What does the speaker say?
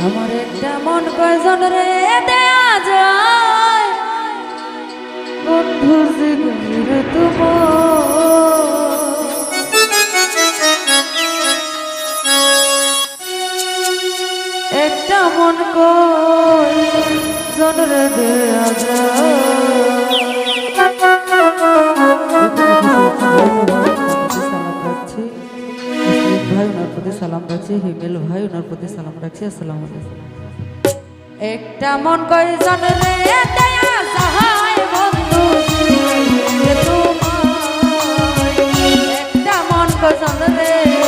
আমার একটা মন কয়জন রে দেয়া যায়? বন্ধু জিগরে একটা মন কয়জন রে দেয়া ভাই রাখছি হিমেল ভাই, ওনার প্রতি সালাম রাখছি, আসসালাম একটা মন কয়জন রে একটা মন কয়জন রে